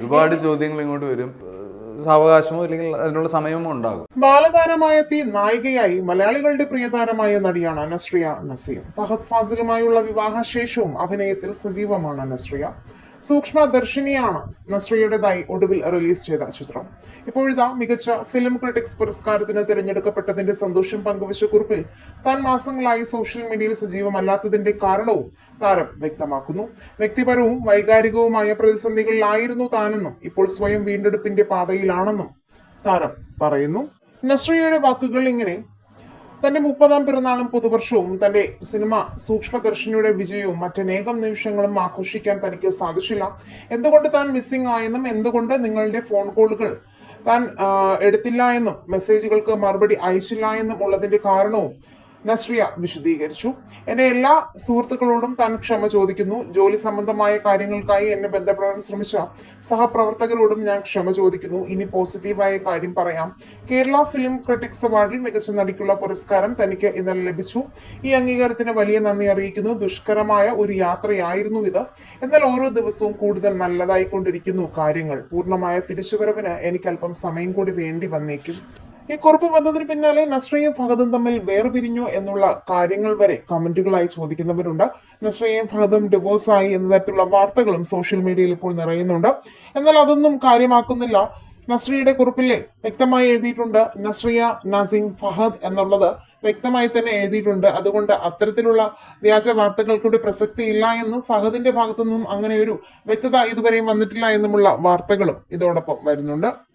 ഒരുപാട് ചോദ്യങ്ങൾ ഇങ്ങോട്ട് വരും. സാവകാശമോ അല്ലെങ്കിൽ അതിനുള്ള സമയമോ ഉണ്ടാകും. ബാലതാരമായ തീ നായികയായി മലയാളികളുടെ പ്രിയതാരമായ നടിയാണ് അനശ്രിയ നസീം ഫഹദ് ഫാസിലുമായുള്ള വിവാഹശേഷവും അഭിനയത്തിൽ സജീവമാണ് നസ്രിയ സൂക്ഷ്മദർശിനിയാണ് നസ്രിയുടേതായി ഒടുവിൽ റിലീസ് ചെയ്ത ചിത്രം. ഇപ്പോഴിതാ മികച്ച ഫിലിം ക്രിട്ടിക്സ് പുരസ്കാരത്തിന് തിരഞ്ഞെടുക്കപ്പെട്ടതിന്റെ സന്തോഷം പങ്കുവച്ച കുറിപ്പിൽ താൻ മാസങ്ങളായി സോഷ്യൽ മീഡിയയിൽ സജീവമല്ലാത്തതിന്റെ കാരണവും താരം വ്യക്തമാക്കുന്നു. വ്യക്തിപരവും വൈകാരികവുമായ പ്രതിസന്ധികളിലായിരുന്നു താനെന്നും ഇപ്പോൾ സ്വയം വീണ്ടെടുപ്പിന്റെ പാതയിലാണെന്നും താരം പറയുന്നു. നസ്രിയയുടെ വാക്കുകൾ ഇങ്ങനെ തന്റെ മുപ്പതാം പിറന്നാളും പുതുവർഷവും തന്റെ സിനിമ സൂക്ഷ്മദർശിനിയുടെ വിജയവും മറ്റനേകം നിമിഷങ്ങളും ആഘോഷിക്കാൻ തനിക്ക് സാധിച്ചില്ല. എന്തുകൊണ്ട് താൻ മിസ്സിംഗ് ആയെന്നും എന്തുകൊണ്ട് നിങ്ങളുടെ ഫോൺ കോളുകൾ താൻ എടുത്തില്ല എന്നും മെസ്സേജുകൾക്ക് മറുപടി അയച്ചില്ല എന്നും ഉള്ളതിന്റെ കാരണവും നസ്രിയ വിശദീകരിച്ചു. എന്റെ എല്ലാ സുഹൃത്തുക്കളോടും താൻ ക്ഷമ ചോദിക്കുന്നു. ജോലി സംബന്ധമായ കാര്യങ്ങൾക്കായി എന്നെ ബന്ധപ്പെടാൻ ശ്രമിച്ച സഹപ്രവർത്തകരോടും ഞാൻ ക്ഷമ ചോദിക്കുന്നു. ഇനി പോസിറ്റീവായ കാര്യം പറയാം. കേരള ഫിലിം ക്രിട്ടിക്സ് അവാർഡിൽ മികച്ച നടിക്കുള്ള പുരസ്കാരം തനിക്ക് ഇന്നലെ ലഭിച്ചു. ഈ അംഗീകാരത്തിന് വലിയ നന്ദി അറിയിക്കുന്നു. ദുഷ്കരമായ ഒരു യാത്രയായിരുന്നു ഇത്. എന്നാൽ ഓരോ ദിവസവും കൂടുതൽ നല്ലതായിക്കൊണ്ടിരിക്കുന്നു കാര്യങ്ങൾ. പൂർണമായ തിരിച്ചുവരവിന് എനിക്ക് അല്പം സമയം കൂടി വേണ്ടി വന്നേക്കും. ഈ കുറിപ്പ് വന്നതിന് പിന്നാലെ നസ്രയും ഫഹദും തമ്മിൽ വേർപിരിഞ്ഞു എന്നുള്ള കാര്യങ്ങൾ വരെ കമന്റുകളായി ചോദിക്കുന്നവരുണ്ട്. നസ്രയും ഫഹദും ഡിവോഴ്സ് ആയി എന്ന തരത്തിലുള്ള വാർത്തകളും സോഷ്യൽ മീഡിയയിൽ ഇപ്പോൾ നിറയുന്നുണ്ട്. എന്നാൽ അതൊന്നും കാര്യമാക്കുന്നില്ല. നസ്രിയുടെ കുറിപ്പിൽ വ്യക്തമായി എഴുതിയിട്ടുണ്ട് നസ്രിയ നസീം ഫഹദ് എന്നുള്ളത് വ്യക്തമായി തന്നെ എഴുതിയിട്ടുണ്ട്. അതുകൊണ്ട് അത്തരത്തിലുള്ള വ്യാജ വാർത്തകൾക്കൂടെ പ്രസക്തിയില്ല എന്നും ഫഹദിന്റെ ഭാഗത്തുനിന്നും അങ്ങനെ ഒരു വ്യക്തത ഇതുവരെയും വന്നിട്ടില്ല എന്നുമുള്ള വാർത്തകളും ഇതോടൊപ്പം വരുന്നുണ്ട്.